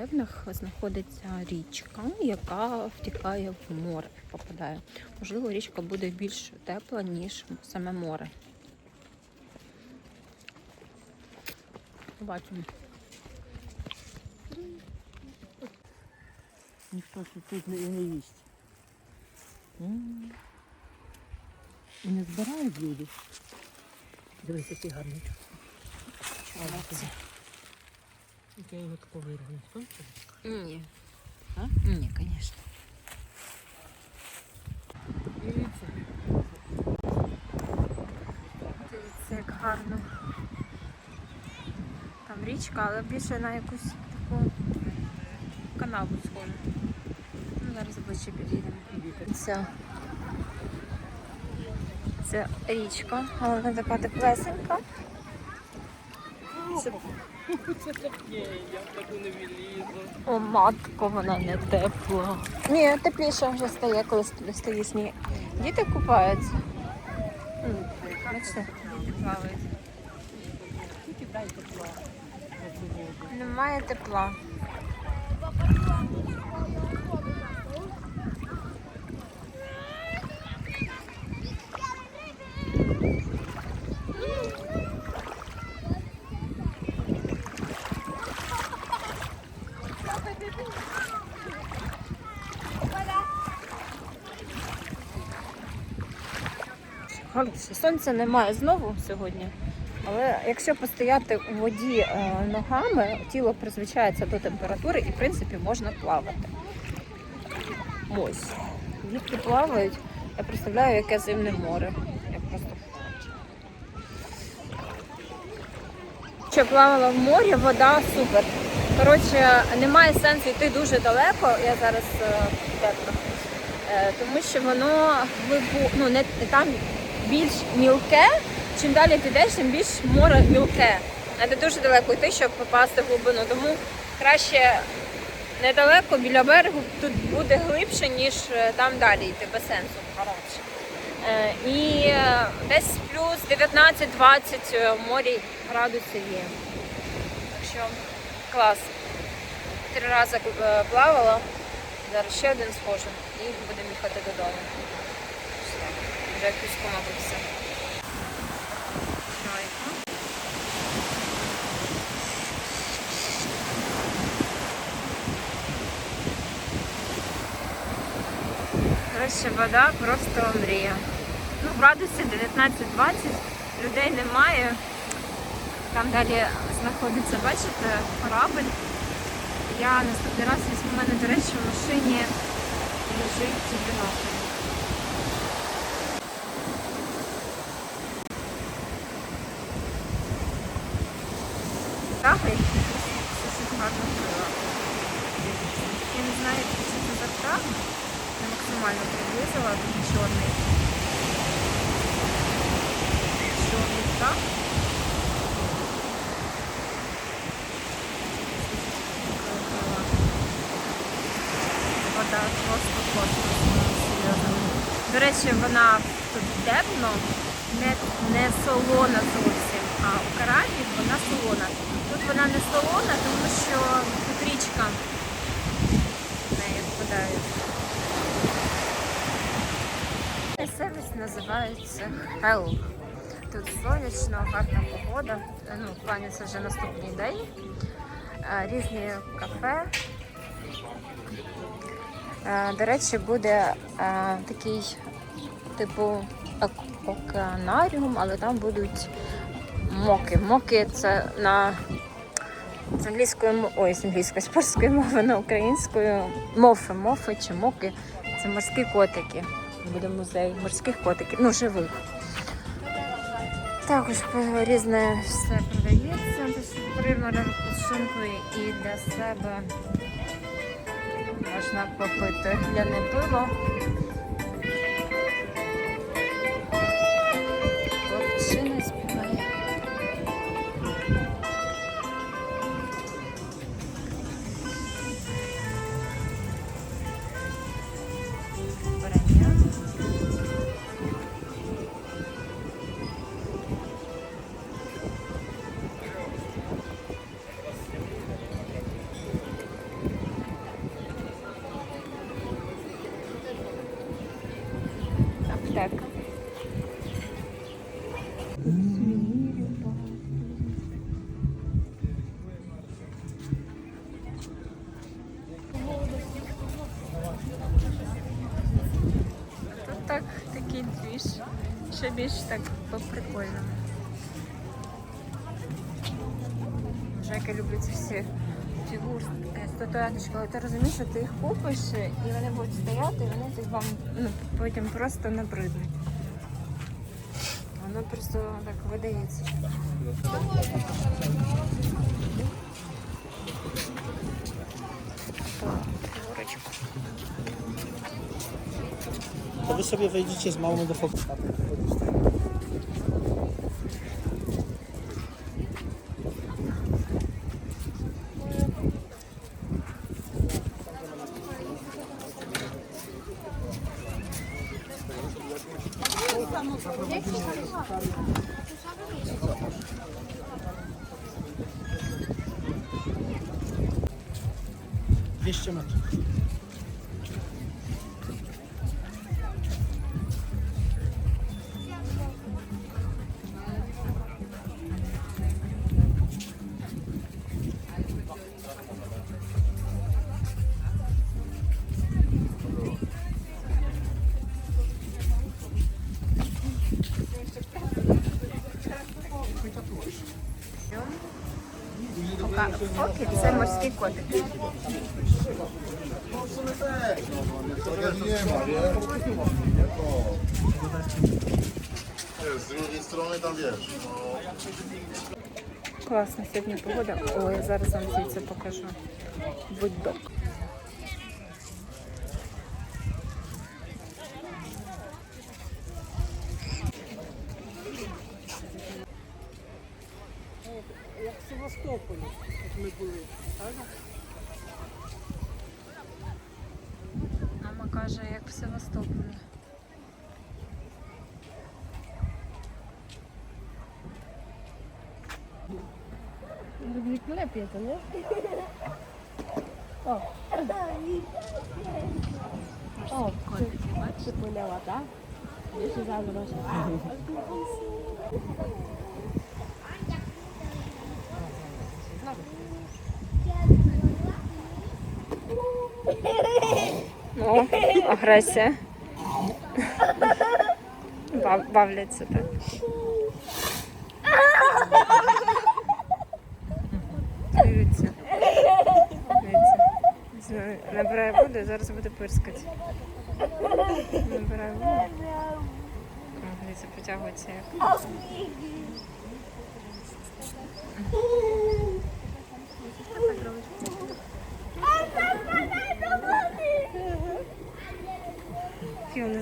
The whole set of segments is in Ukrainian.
Певних знаходиться річка, яка втікає в море, попадає. Можливо, річка буде більш тепла, ніж саме море. Побачимо. Ніхто тут не, не їсть. І не збирають люди. Дивись, який гарний. Я його тако вирву. Ні. А? Ні, звісно. Дивіться. Дивіться, як гарно. Там річка, але більше на якусь таку канаву схожу. Ну, зараз ближче підійдемо. Це, це річка, але вона така теплесенька. Це... О, матко, вона не тепла. Ні, тепліше вже стає, коли стоїть сніг. Діти купаються. Бачите, Немає плавають. Тільки дай тепла. на цю воду. Немає тепла. Хороше. Сонця немає знову сьогодні. Але якщо постояти у воді е, ногами, тіло призвичається до температури і, в принципі, можна плавати. Ось. Дітки плавають. Я представляю, яке зимне море. Я просто. Що плавала в морі, вода супер. Коротше, немає сенсу йти дуже далеко. Я зараз е, тепло. Е, тому що воно ну, не, там більш мілке. Чим далі підеш, тим більш море мілке. Треба дуже далеко йти, щоб попасти в глибину. Тому краще недалеко біля берегу тут буде глибше, ніж е, там далі йти, без сенсу. Коротше. Е, І е, десь плюс 19-20 в морі градусів є. Так що клас. Три рази плавала, зараз ще один схожу і будемо їхати додому. Вже все. Чайка. Коротше, вода просто мрія. Ну, градусів 19-20, людей немає. Там далі знаходиться, бачите, корабль. Я наступний раз візьму в мене, до речі, в машині лежить бінокль. Птахи, це щось гарно крила. Я не знаю, що це за птах. Я максимально приблизила, він чорний. Чорний. Крила. Вода просто космос. До речі, вона тут темно, не, не солона зовсім, а у Карабі вона солона. Тут вона не солона, тому що тут річка в неї впадає. Місцевість називається Хелл. Тут сонячно, гарна погода. Е, Ну, в плані це вже наступний день. Е, Різні кафе. Е, До речі, буде такий типу ок- океанаріум, але там будуть моки. Моки це на з англійської ой, з англійської з польської мови на українською. Мофи, мофи чи моки. Це морські котики. Буде музей морських котиків, ну живих. Також різне все продається примером з і для себе можна попити для пиво. Двіж, ще більш так по-прикольному. Як я люблю ці всі фігурки, статуеточки, але ти розумієш, що ти їх купиш і вони будуть стояти, і вони тобі вам ну, потім просто набриднуть. Воно просто так видається. Фігурочку. Wy sobie wejdziecie z małą do fokusu. Dwieście metrów. Пока фоки це морський котик. З nie сторони там no, Класна сьогодні погода. Ой, зараз вам звідси покажу. Будь-док. Як в Севастополі, як ми були, правда? Мама каже, як в Севастополі. Виклеп'єте, не? О, Котики, бачиш? ти поняла, так? Я О, агресія. Бав, бавляться так. Дивіться. Дивіться. Набирає воду зараз буде пирскати. Набирає воду. Дивіться, потягується як.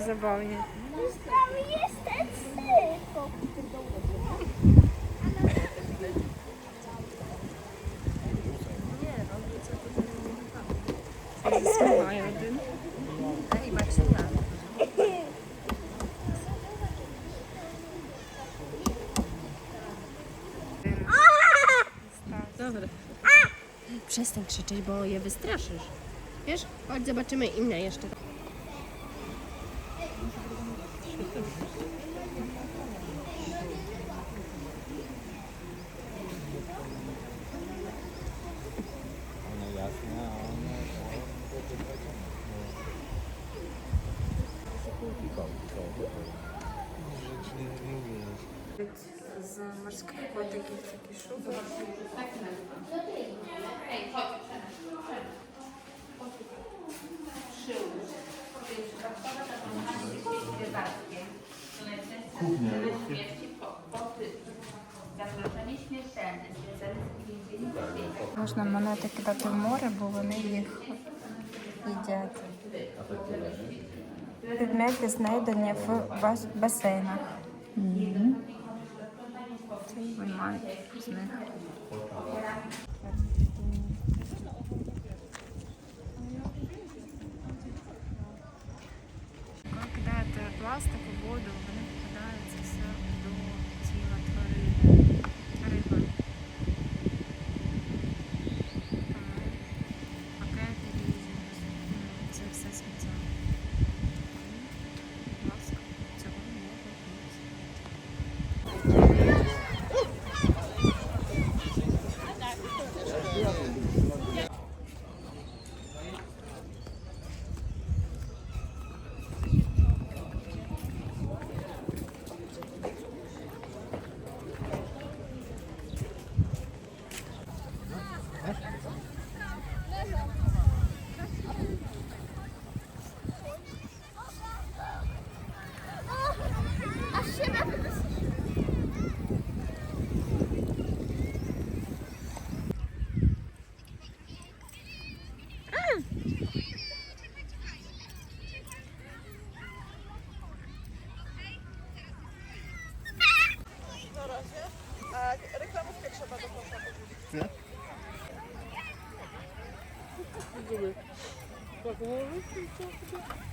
bardzo boję. Tam jest ten syf. Dobra. Przestań krzyczeć, bo je wystraszysz. Wiesz? Chodź, zobaczymy inne jeszcze. Zagrożenie śmiertelne związane z więzieniem. Можна монети кидати в море, бо вони їх їдять. Предмети знайдені в бас- басейнах. Це й виймають з них. Коли кидаєте пластик у воду, вони попадаються все до тіла тварини. Риби. пакети різні, ну, це все сміття. Будь ласка, це Диви. Так, ловить і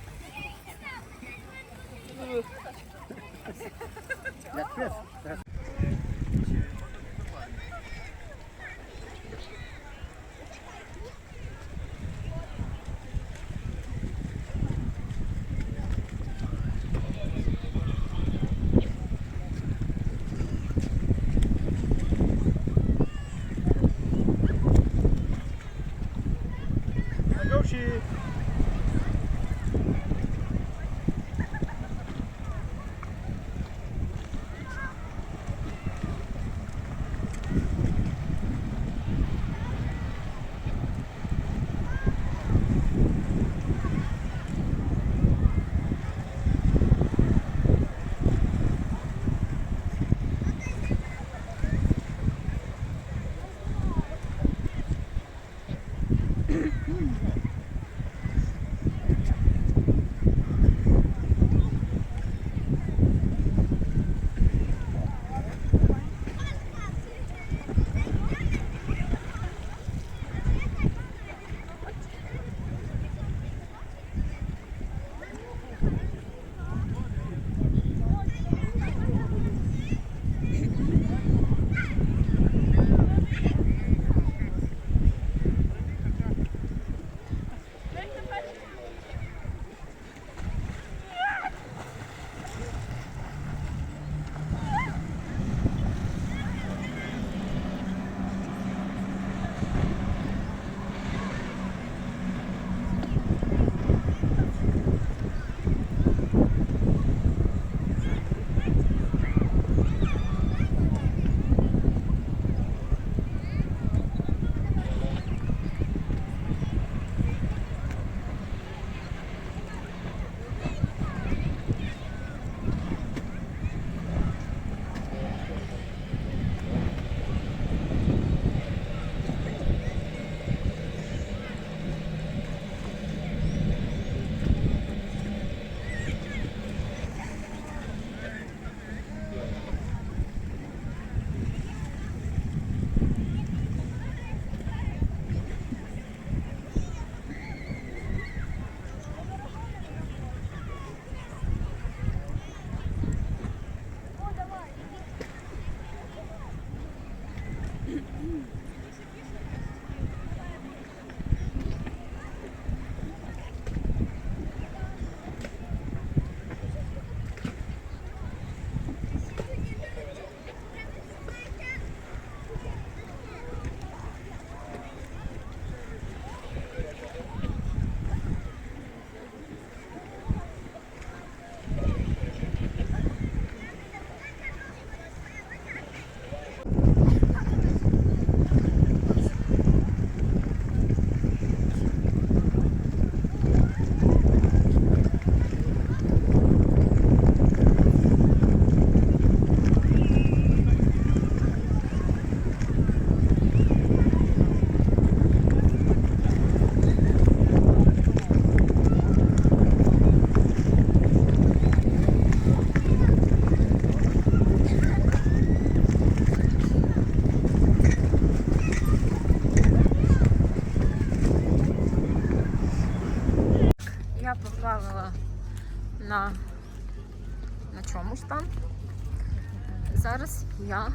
я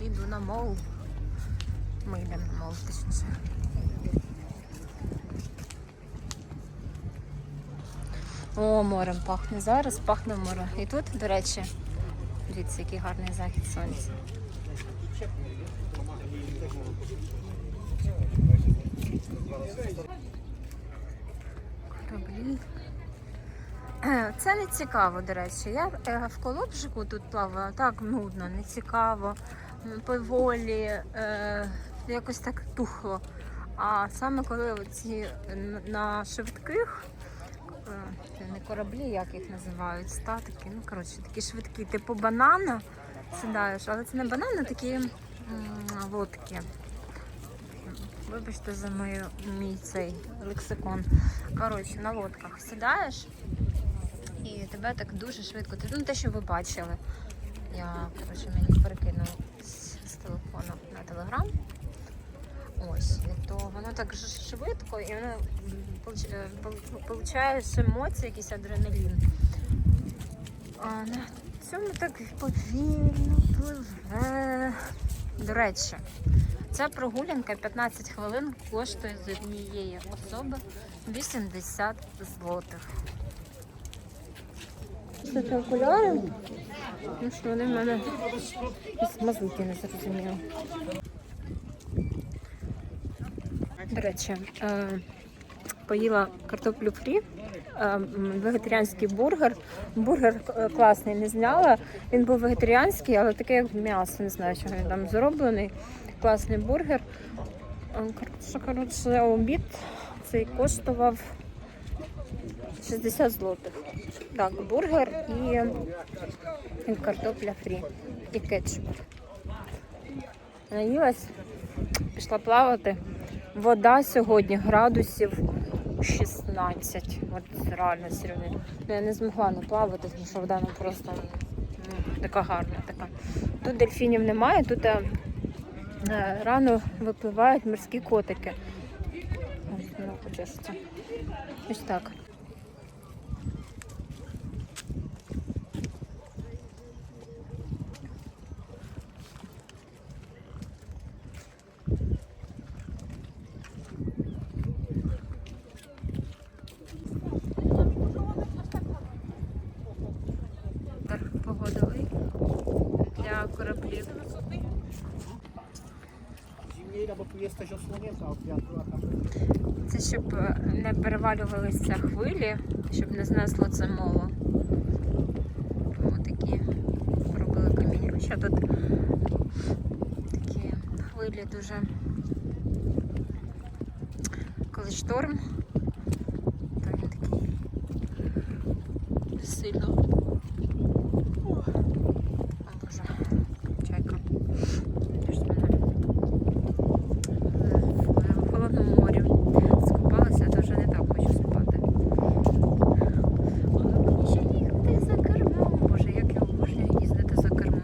йду на мол. Ми йдемо на мол, точніше. О, морем пахне. Зараз пахне море. І тут, до речі, дивіться, який гарний захід сонця. Кораблі. Е, Це не цікаво, до речі. Я е, в Колобжику тут плавала так нудно, не цікаво, поволі, е, якось так тухло. А саме коли ці на швидких, не кораблі, як їх називають, статики, ну коротше, такі швидкі, типу банана сідаєш, але це не банан, такі м, лодки. Вибачте за мою, мій цей лексикон. Коротше, на лодках сідаєш і тебе так дуже швидко. Ти ну те, що ви бачили. Я коротше мені перекину з, телефону на телеграм. Ось, то воно так швидко, і воно получаєш емоції, якийсь адреналін. А на цьому так повільно пливе. До речі, ця прогулянка 15 хвилин коштує з однієї особи 80 злотих. Це окуляри? Ну що вони в мене якісь мазики не зрозуміло. До речі, е, поїла картоплю фрі, е, вегетаріанський бургер. Бургер е, класний, не зняла. Він був вегетаріанський, але таке як м'ясо, не знаю, чого він там зроблений. Класний бургер. Коротше, обід цей коштував 60 злотих. Так, бургер і, картопля фрі, і кетчуп. Наїлась, пішла плавати. Вода сьогодні градусів 16. От реально серйозно. Ну, Я не змогла не плавати, тому що вода ну, просто ну, така гарна. Така. Тут дельфінів немає, тут е, е, рано випливають морські котики. Ось, ну. Ось. Так, перевалювалися хвилі, щоб не знесло це моло. Тому такі робили каміння. Хоча тут такі хвилі дуже. Коли шторм, то він такий сильно. О, Боже, чайка. Теж мене в холодному морі скупалася, то вже не так хочу спати. Але мені ще їхати за кермом. Боже, як я обожнюю їздити за кермом.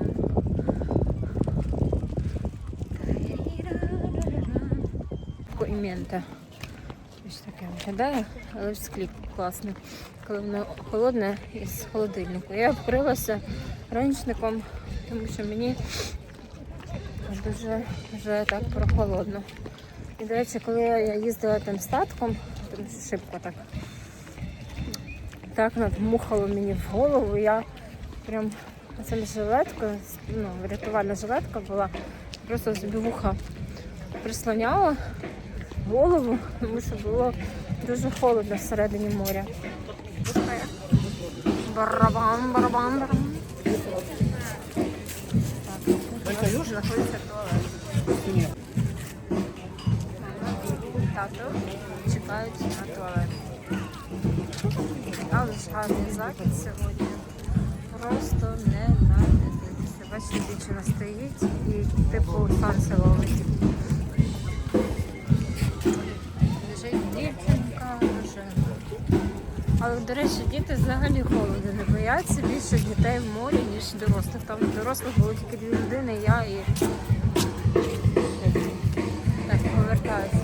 Іменте. Ось таке виглядає, але в склі класно. Коли воно холодне із холодильнику. Я вкрилася ранічником, тому що мені дуже вже так прохолодно. І, до речі, коли я їздила тим статком, там шибко так, так надмухало мені в голову, я прям цим жилеткою, ну, рятувальна жилетка була, просто собі вуха прислоняла голову, тому що було дуже холодно всередині моря. Барабан, барабан, барабан. Так, знаходиться туалет. Тато чекають на туалет. Але ж гарний захід сьогодні. Просто не надивитися. Бачите, дівчина стоїть і типу сонце ловить. Але, до речі, діти взагалі холоду не бояться більше дітей в морі, ніж дорослих. Там дорослих було тільки дві людини, я і так повертаюся.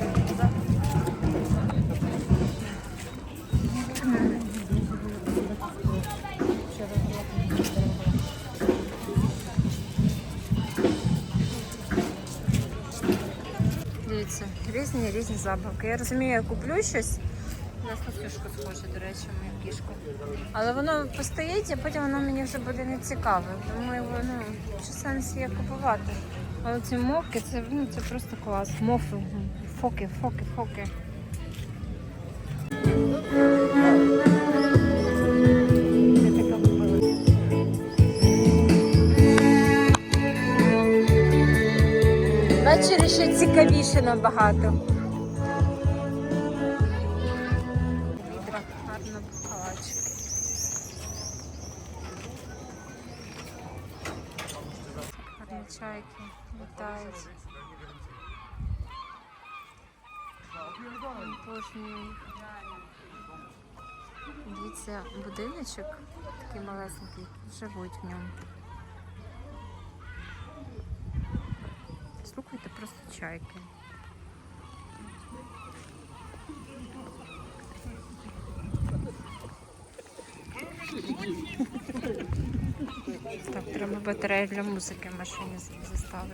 Дивіться, різні різні забавки. Я розумію, я куплю щось. У нас на кішку схоже, до речі, мою кішку. Але воно постоїть, а потім воно мені вже буде не цікаве. Тому його, ну, що сенс є купувати. Але ці мовки, це, ну, це просто клас. Мофи, фоки, фоки, фоки. Ввечері ще цікавіше набагато. Чайки літають. Обожнюю. Дивіться, будиночок такий малесенький, живуть в ньому. Слухайте просто чайки. Треба батарею для музики в машині заставити.